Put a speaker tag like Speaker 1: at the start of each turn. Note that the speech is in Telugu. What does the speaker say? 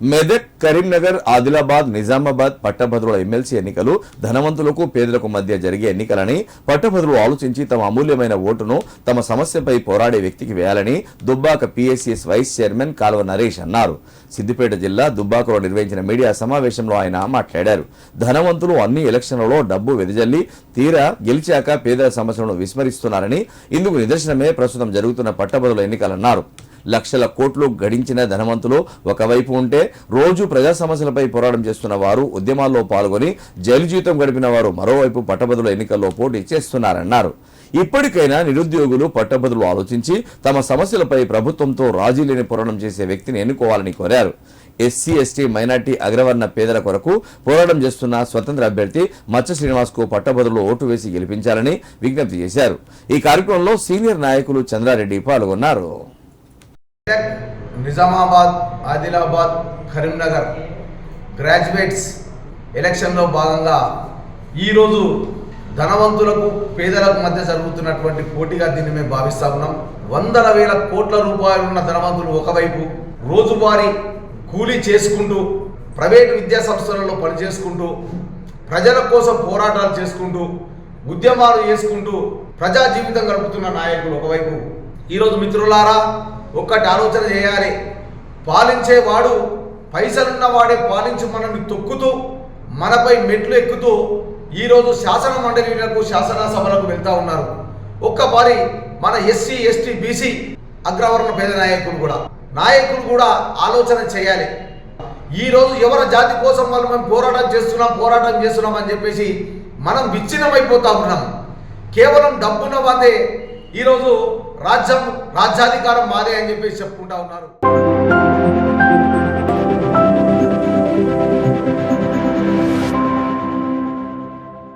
Speaker 1: మెదక్ కరీంనగర్ ఆదిలాబాద్ నిజామాబాద్ పట్టభద్రుల ఎమ్మెల్సీ ఎన్నికలు ధనవంతులకు పేదలకు మధ్య జరిగే ఎన్నికలని పట్టభద్రులు ఆలోచించి తమ అమూల్యమైన ఓటును తమ సమస్యపై పోరాడే వ్యక్తికి వేయాలని దుబ్బాక పిఎస్సిఎస్ వైస్ చైర్మన్ కాలువ నరేష్ అన్నారు. సిద్దిపేట జిల్లా దుబ్బాకలో నిర్వహించిన మీడియా సమావేశంలో ఆయన మాట్లాడారు. ధనవంతులు అన్ని ఎలక్షన్లలో డబ్బు వెదజల్లి తీరా గెలిచాక పేదల సమస్యలను విస్మరిస్తున్నారని ఇందుకు నిదర్శనమే ప్రస్తుతం జరుగుతున్న పట్టభద్రుల ఎన్నికలన్నారు. లక్షల కోట్లు గడించిన ధనవంతులు ఒకవైపు ఉంటే రోజు ప్రజా సమస్యలపై పోరాటం చేస్తున్న వారు ఉద్యమాల్లో పాల్గొని జైలు జీవితం గడిపిన వారు మరోవైపు పట్టభద్రుల ఎన్నికల్లో పోటీ చేస్తున్నారన్నారు. ఇప్పటికైనా నిరుద్యోగులు పట్టభద్రులు ఆలోచించి తమ సమస్యలపై ప్రభుత్వంతో రాజీ లేని పోరాటం చేసే వ్యక్తిని ఎన్నుకోవాలని కోరారు. ఎస్సీ ఎస్టీ మైనార్టీ అగ్రవర్ణ పేదల కొరకు పోరాటం చేస్తున్న స్వతంత్ర అభ్యర్థి మచ్చ శ్రీనివాస్కు పట్టభద్రులు ఓటు వేసి గెలిపించాలని విజ్ఞప్తి చేశారు. ఈ కార్యక్రమంలో సీనియర్ నాయకులు చంద్రారెడ్డి పాల్గొన్నారు.
Speaker 2: మెదక్, నిజామాబాద్ ఆదిలాబాద్ కరీంనగర్ గ్రాడ్యుయేట్స్ ఎలక్షన్లో భాగంగా ఈరోజు ధనవంతులకు పేదలకు మధ్య జరుగుతున్నటువంటి పోటీగా దీన్ని మేము భావిస్తా ఉన్నాం. వందల వేల కోట్ల రూపాయలు ఉన్న ధనవంతులు ఒకవైపు రోజువారీ కూలీ చేసుకుంటూ ప్రైవేటు విద్యా సంస్థలలో పనిచేసుకుంటూ ప్రజల కోసం పోరాటాలు చేసుకుంటూ ఉద్యమాలు చేసుకుంటూ ప్రజా జీవితం గడుపుతున్న నాయకులు ఒకవైపు. ఈరోజు మిత్రులారా ఒక్కటి ఆలోచన చేయాలి. పాలించేవాడు పైసలున్న వాడే పాలించి మనల్ని తొక్కుతూ మనపై మెట్లు ఎక్కుతూ ఈరోజు శాసన మండలిలకు శాసనసభలకు వెళ్తూ ఉన్నారు. ఒక్కసారి మన ఎస్సీ ఎస్టీ బీసీ అగ్రవర్ణ పేద నాయకులు కూడా నాయకులు కూడా ఆలోచన చేయాలి. ఈరోజు ఎవరి జాతి కోసం వాళ్ళు మేము పోరాటం చేస్తున్నాం పోరాటం చేస్తున్నాం అని చెప్పేసి మనం విచ్ఛిన్నమైపోతా ఉన్నాం. కేవలం డబ్బున్న వాళ్ళే ఈరోజు రాజ్యం రాజ్యాధికారం మాదే అని చెప్పేసి చెప్పుకుంటా ఉన్నారు.